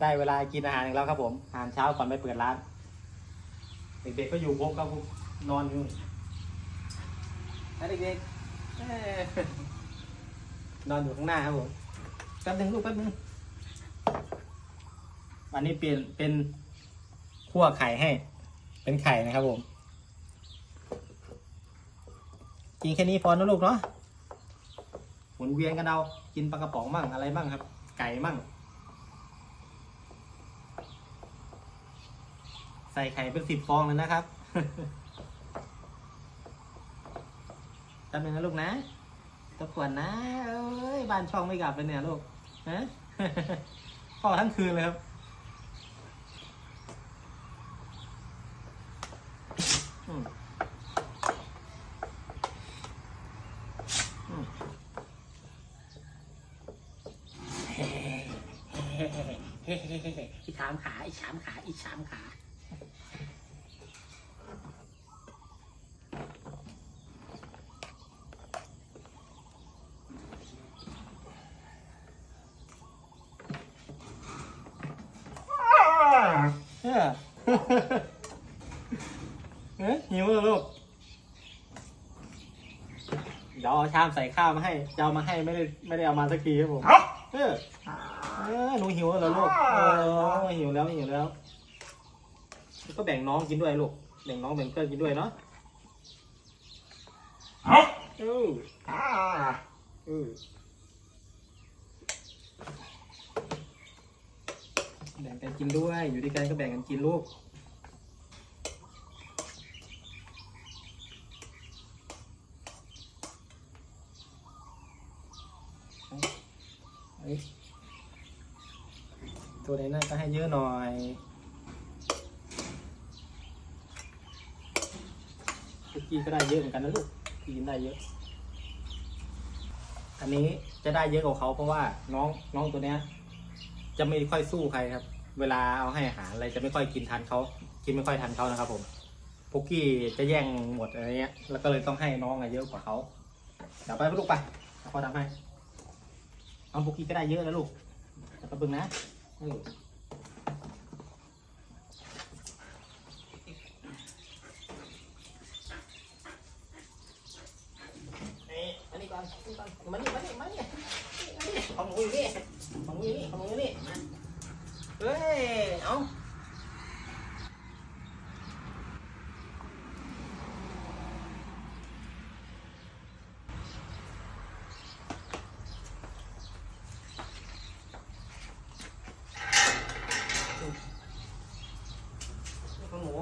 ได้เวลากินอาหารอีกแล้วครับผมอาหารเช้าก่อนไปเปิดร้าน เด็กๆก็อยู่พบก็นอนอยู่นะเด็กๆเอ้ยนอนอยู่ข้างหน้าครับผมแป๊บนึงลูกแป๊บนึงวันนี้เปลี่ยนเป็นคั่วไข่ให้ เป็นไข่นะครับผมกินแค่นี้พอนะลูกเนาะหมุนเวียนกันเอากินปลากระป๋องมั่งอะไรมั่งครับ ไก่มั่ง ส่ไข่เป็นสิบฟองเลยนะครับจำเป็นนะลูกนะตะกวนนะเอ้ยบ้านช่องไม่กลับเลยเนี่ยลูกฮะพ่อทั้งคืนเลยครับอีชามขา อีชามขา อีชามขา เฮ้ย เอ๊ะหิวเหรอลูกเดี๋ยวเอาชามใส่ข้าวมาให้จะเอามาให้ไม่ได้ไม่ได้เอามาสักทีครับผมเออเออหนูหิวเหรอลูกเออหิวแล้วหิวแล้ว ก็แบ่งน้องกินด้วยลูกแบ่งน้องแบ่งเพื่อนกินด้วยเนาะเออเออ แบ่งกันกินด้วย อยู่ด้วยกันก็แบ่งกันกินลูก ตัวไหนน่าก็ให้เยอะหน่อยคุกกี้ก็ได้เยอะเหมือนกันนะลูกกินได้เยอะ อันนี้จะได้เยอะกว่าเขาเพราะว่าน้องน้องตัวเนี้ย จะไม่ค่อยสู้ใครครับ เวลาเอาให้อาหารอะไรจะไม่ค่อยกินทันเขากินไม่ค่อยทันเขานะครับ ผมพุกกี้จะแย่งหมดอะไรเงี้ยแล้วก็เลยต้องให้น้องอะเยอะกว่าเขาเดี๋ยวไปลูกไปเอาพ่อทำให้เอาบุกกี้ก็ได้เยอะแล้วลูกแต่กระเบึงนะเออนี่อันนี้ก่อนอันนี้ก่อนมานี่มานี่มานี่มานี่ของหนูอยู่นี่ของหนูอยู่นี่ของหนูอยู่นี่ เฮ้ย เอาของหนู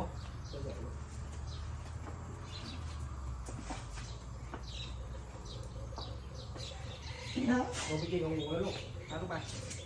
ลงไปกินของหนูแล้วลูกเอาลูกไป